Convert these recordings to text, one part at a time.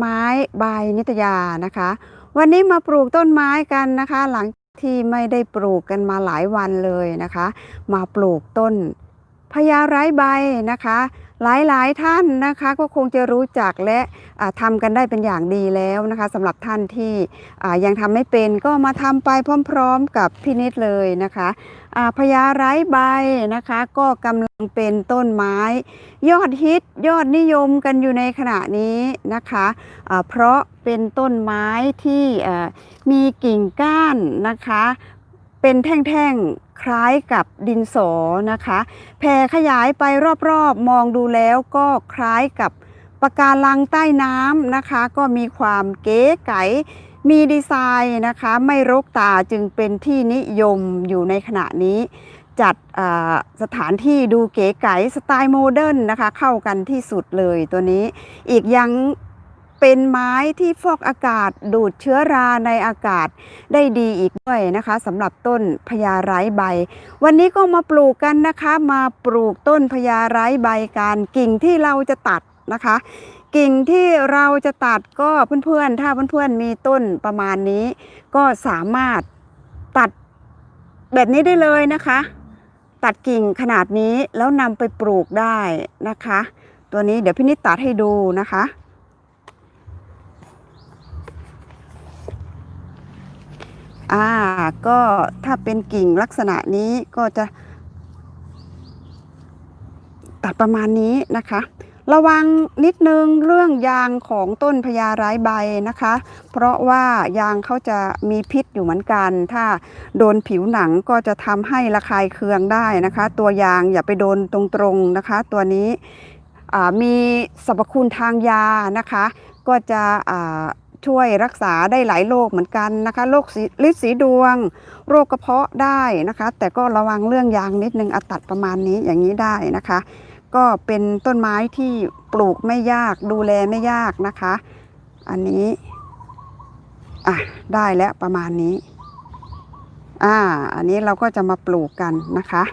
ไม้บนิตยานะคะ วันนี้มาปลูกต้นไม้กันนะคะ หลังที่ไม่ได้ปลูกกันมาหลายวันเลยนะคะ มาปลูกต้นพญาไร้ใบนะคะ หลายๆท่านนะคะก็คงจะรู้จักและอ่าทำกันได้เป็นอย่างดีแล้วนะคะสำหรับท่านที่ยังทำไม่เป็นก็มาทำไปพร้อม ๆ กับพี่นิดเลยนะคะพญาไร้ใบนะคะ ก็กำลังเป็นต้นไม้ ยอดฮิตยอดนิยมกันอยู่ในขณะนี้นะคะอ่าเพราะเป็นต้นไม้ที่มีกิ่งก้านนะคะ เป็นแท่งๆ คล้ายกับดินสอนะคะ แผ่ขยายไปรอบๆ มองดูแล้วก็คล้ายกับปะการังใต้น้ำนะคะ ก็มีความเก๋ไก๋มีดีไซน์นะคะ ไม่รกตาจึงเป็นที่นิยมอยู่ในขณะนี้ จัดสถานที่ดูเก๋ไก๋สไตล์โมเดิร์นนะคะ เข้ากันที่สุดเลยตัวนี้ อีกอยัง เป็นไม้ที่ฟอกอากาศดูดเชื้อราในอากาศได้ดีอีกด้วยนะคะสำหรับต้นพญาไร้ใบ วันนี้ก็มาปลูกกันนะคะ มาปลูกต้นพญาไร้ใบกันกิ่งที่เราจะตัดนะคะ กิ่งที่เราจะตัดก็เพื่อนๆ ถ้าเพื่อนๆมีต้นประมาณนี้ ก็สามารถตัดแบบนี้ได้เลยนะคะ ตัดกิ่งขนาดนี้แล้วนำไปปลูกได้นะคะ ตัวนี้เดี๋ยวพี่นิดตัดให้ดูนะคะ อ่า ก็ถ้าเป็นกิ่งลักษณะนี้ก็จะ ตัดประมาณนี้นะคะ ระวังนิดนึงเรื่องยางของต้นพญาไร้ใบนะคะ เพราะว่ายางเขาจะมีพิษอยู่เหมือนกัน ถ้าโดนผิวหนังก็จะทำให้ระคายเคืองได้นะคะ ตัวยางอย่าไปโดนตรงๆนะคะ ตัวนี้มีสรรพคุณทางยานะคะ ก็จะ ช่วยรักษาได้หลายโรคเหมือนกันนะคะโรคลิดสีดวง โรคกระเพาะได้นะคะ แต่ก็ระวังเรื่องยางนิดนึงอตัดประมาณนี้อย่างนี้ได้นะคะ ก็เป็นต้นไม้ที่ปลูกไม่ยากดูแลไม่ยากนะคะ อันนี้อะได้แล้วประมาณนี้อ่าอันนี้เราก็จะมาปลูกกันนะคะ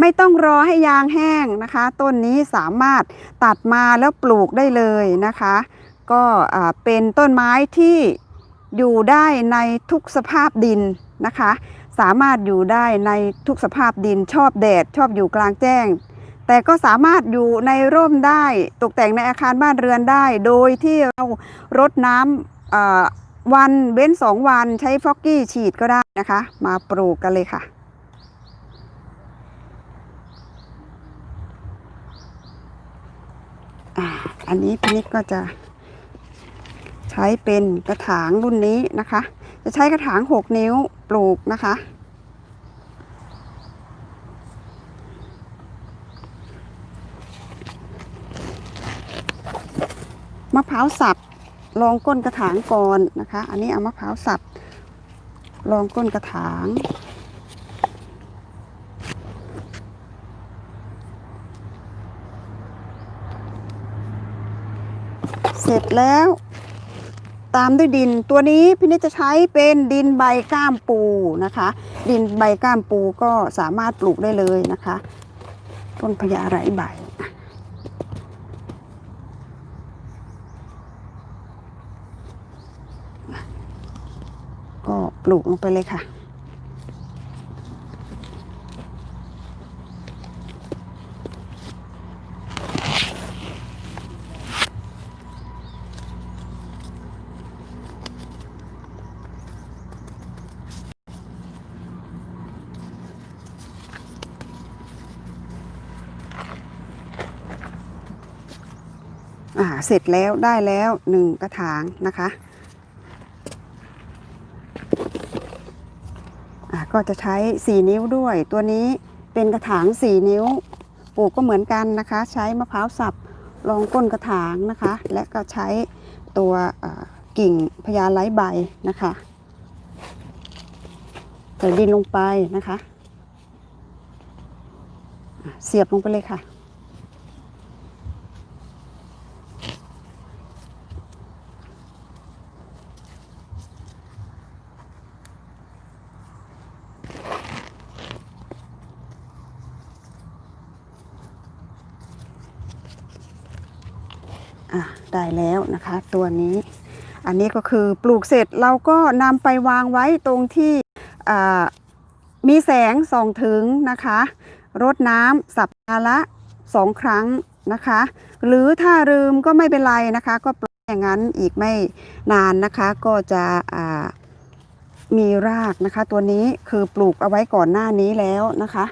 ไม่ต้องรอให้ยางแห้งนะคะ ต้นนี้สามารถตัดมาแล้วปลูกได้เลยนะคะ ก็เป็นต้นไม้ที่อยู่ได้ในทุกสภาพดินนะคะ สามารถอยู่ได้ในทุกสภาพดินชอบแดดชอบอยู่กลางแจ้ง แต่ก็สามารถอยู่ในร่มได้ตกแต่งในอาคารบ้านเรือนได้ โดยที่เรารดน้ำวันเว้นสองวันใช้ฟอกกี้ฉีดก็ได้นะคะ มาปลูกกันเลยค่ะอันนี้พี่นิดก็จะ ใช้เป็นกระถางรุ่นนี้นะคะ จะใช้กระถาง 6 นิ้วปลูกนะคะ มะพร้าวสับรองก้นกระถางก่อนนะคะ อันนี้เอามะพร้าวสับรองก้นกระถางเสร็จแล้ว ตามด้วยดิน ตัวนี้พี่นิดจะใช้เป็นดินใบก้ามปูนะคะ ดินใบก้ามปูก็สามารถปลูกได้เลยนะคะ ต้นพญาไร้ใบก็ปลูกลงไปเลยค่ะ อ่าเสร็จแล้วได้แล้วหนึ่งกระถางนะคะอะก็จะใช้ 4 นิ้วด้วย ตัวนี้เป็นกระถาง 4 นิ้ว ปลูกก็เหมือนกันนะคะ ใช้มะพร้าวสับรองก้นกระถางนะคะ และก็ใช้ตัวกิ่งพญาไร้ใบนะคะใส่ดินลงไปนะคะ เสียบลงไปเลยค่ะ ได้แล้วนะคะ ตัวนี้ อันนี้ก็คือปลูกเสร็จเราก็นำไปวางไว้ตรงที่มีแสงส่องถึงนะคะรดน้ำสัปดาห์ละสองครั้งนะคะ หรือถ้าลืมก็ไม่เป็นไรนะคะ ก็ปล่อยอย่างนั้นอีกไม่นานนะคะก็จะมีรากนะคะ ตัวนี้คือปลูกเอาไว้ก่อนหน้านี้แล้วนะคะ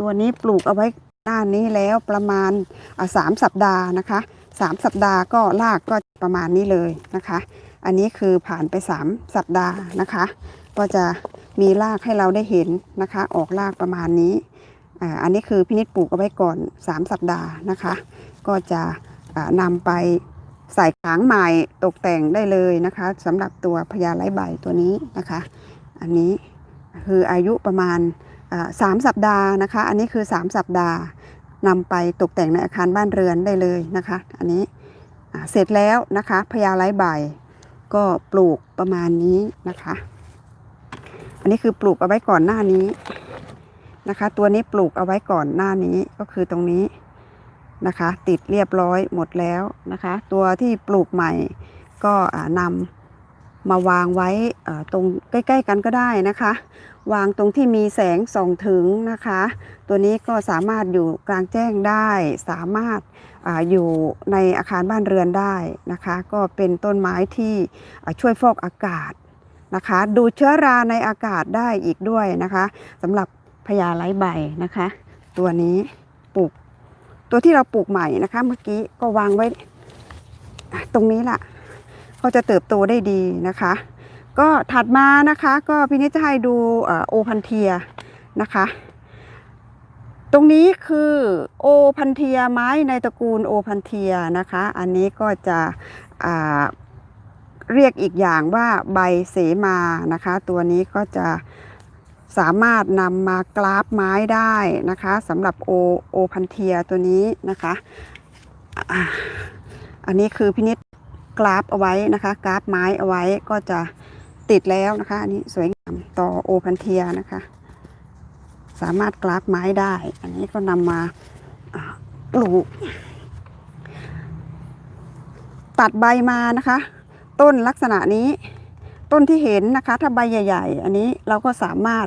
ตัวนี้ปลูกเอาไว้หน้านี้แล้วประมาณสามสัปดาห์นะคะ สามสัปดาห์ก็รากก็ประมาณนี้เลยนะคะ อันนี้คือผ่านไป 3 สัปดาห์นะคะ ก็จะมีรากให้เราได้เห็นนะคะ ออกรากประมาณนี้อ่าอันนี้คือพินิจปลูกเอาไว้ก่อน 3 สัปดาห์นะคะ ก็จะนำไปใส่ขางใหม่ตกแต่งได้เลยนะคะสำหรับตัวพญาไร้ใบตัวนี้นะคะ อันนี้คืออายุประมาณสามสัปดาห์นะคะ อันนี้คือ 3 สัปดาห์ นำไปตกแต่งในอาคารบ้านเรือนได้เลยนะคะ อันนี้เสร็จแล้วนะคะพญาไร้ใบก็ปลูกประมาณนี้นะคะ อันนี้คือปลูกเอาไว้ก่อนหน้านี้นะคะ ตัวนี้ปลูกเอาไว้ก่อนหน้านี้ก็คือตรงนี้นะคะ ติดเรียบร้อยหมดแล้วนะคะ ตัวที่ปลูกใหม่ก็อ่านำ มาวางไว้ตรงใกล้ ๆ กันก็ได้นะคะ วางตรงที่มีแสงส่องถึงนะคะ ตัวนี้ก็สามารถอยู่กลางแจ้งได้ สามารถออยู่ในอาคารบ้านเรือนได้นะคะ ก็เป็นต้นไม้ที่ช่วยฟอกอากาศนะคะ ดูเชื้อราในอากาศได้อีกด้วยนะคะสำหรับพญาไร้ใบนะคะ ตัวนี้ปลูกตัวที่เราปลูกใหม่นะคะ เมื่อกี้ก็วางไว้ตรงนี้ล่ะ เขาจะเติบโตได้ดีนะคะ ก็ถัดมานะคะก็พี่นิจจะให้ดูโอพันเทียนะคะ ตรงนี้คือโอพันเทียไม้ในตระกูลโอพันเทียนะคะ อันนี้ก็จะเรียกอีกอย่างว่าใบเสมานะคะ ตัวนี้ก็จะสามารถนำมากราฟไม้ได้นะคะสำหรับโอโอพันเทียตัวนี้นะคะ อันนี้คือพินิษ กราฟเอาไว้นะคะ กราฟไม้เอาไว้ก็จะติดแล้วนะคะ อันนี้สวยงามต่อโอพันเทียนะคะ สามารถกราฟไม้ได้ อันนี้ก็นำมาอ่าปลูก ตัดใบมานะคะ ต้นลักษณะนี้ ต้นที่เห็นนะคะ ถ้าใบใหญ่ ๆ อันนี้เราก็สามารถ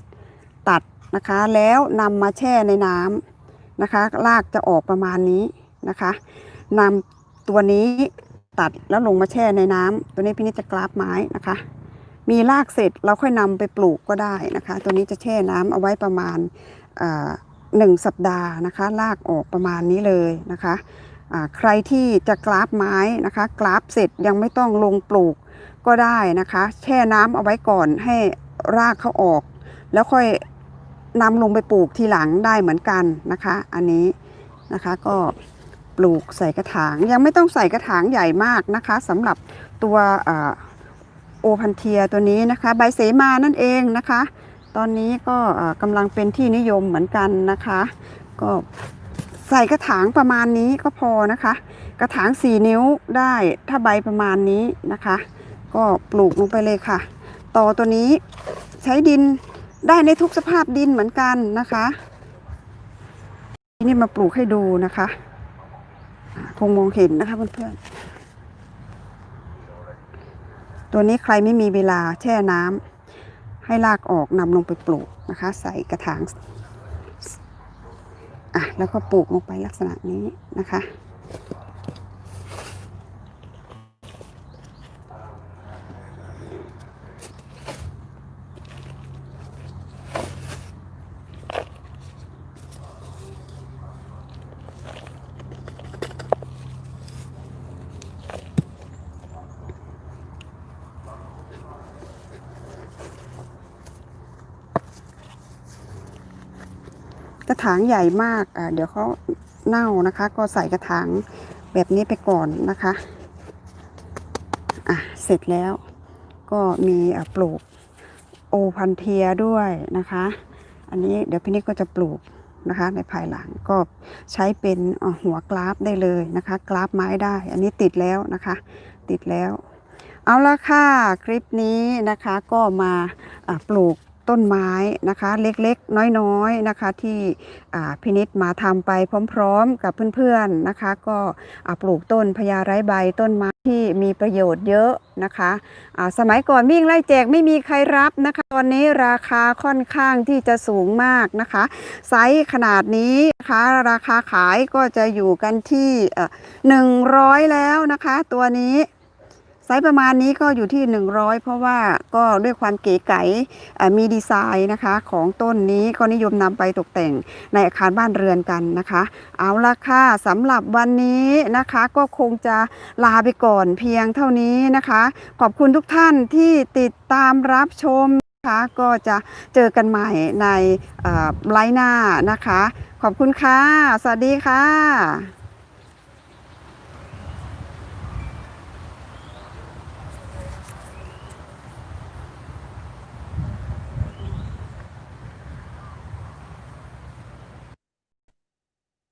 ตัดนะคะ แล้วนำมาแช่ในน้ำนะคะ รากจะออกประมาณนี้นะคะนำตัวนี้ ตัดแล้วลงมาแช่ในน้ำตัวนี้พี่นิจจะกราฟไม้นะคะ มีรากเสร็จเราค่อยนำไปปลูกก็ได้นะคะ ตัวนี้จะแช่น้ำเอาไว้ประมาณหนึ่งสัปดาห์นะคะรากออกประมาณนี้เลยนะคะใครที่จะกราฟไม้นะคะกราฟเสร็จยังไม่ต้องลงปลูกก็ได้นะคะ แช่น้ำเอาไว้ก่อนให้รากเขาออก แล้วค่อยนำลงไปปลูกทีหลังได้เหมือนกันนะคะ อันนี้นะคะก็ ปลูกใส่กระถาง ยังไม่ต้องใส่กระถางใหญ่มากนะคะสำหรับตัวโอพันเทียตัวนี้นะคะใบเสมานั่นเองนะคะ ตอนนี้ก็กำลังเป็นที่นิยมเหมือนกันนะคะ ก็ใส่กระถางประมาณนี้ก็พอนะคะ กระถาง 4 นิ้วได้ถ้าใบประมาณนี้นะคะ ก็ปลูกลงไปเลยค่ะ ต่อตัวนี้ใช้ดินได้ในทุกสภาพดินเหมือนกันนะคะ นี่มาปลูกให้ดูนะคะ คงมองเห็นนะคะเพื่อนๆ ตัวนี้ใครไม่มีเวลาแช่น้ำให้ลากออกนำลงไปปลูกนะคะ ใส่กระถางอะแล้วก็ปลูกลงไปลักษณะนี้นะคะ กระถางใหญ่มากอะเดี๋ยวเขาเน่านะคะ ก็ใส่กระถางแบบนี้ไปก่อนนะคะอะเสร็จแล้วก็มีปลูกโอพันเทียด้วยนะคะ อันนี้เดี๋ยวพี่นิดก็จะปลูกนะคะ ในภายหลังก็ใช้เป็นหัวกราฟได้เลยนะคะ กราฟไม้ได้ อันนี้ติดแล้วนะคะ ติดแล้ว เอาละค่ะ คลิปนี้นะคะก็มาปลูก ต้นไม้นะคะเล็กๆ น้อยๆนะคะที่พินิษมาทำไปพร้อมๆ กับเพื่อนๆนะคะ ก็ปลูกต้นพญาไร้ใบต้นไม้ที่มีประโยชน์เยอะนะคะอ่าสมัยก่อนวิ่งไล่แจกไม่มีใครรับนะคะ ตอนนี้ราคาค่อนข้างที่จะสูงมากนะคะ ไซส์ขนาดนี้นะคะราคาขายก็จะอยู่กันที่หนึ่งร้อยแล้วนะคะ ตัวนี้ ไซส์ประมาณนี้ก็อยู่ที่ 100 เพราะว่าก็ด้วยความเก๋ไก๋มีดีไซน์นะคะ ของต้นนี้ก็นิยมนำไปตกแต่งในอาคารบ้านเรือนกันนะคะ เอาละค่ะสำหรับวันนี้นะคะก็คงจะลาไปก่อนเพียงเท่านี้นะคะ ขอบคุณทุกท่านที่ติดตามรับชมนะคะก็จะเจอกันใหม่ในเอ่อไลน์หน้านะคะ ขอบคุณค่ะ สวัสดีค่ะ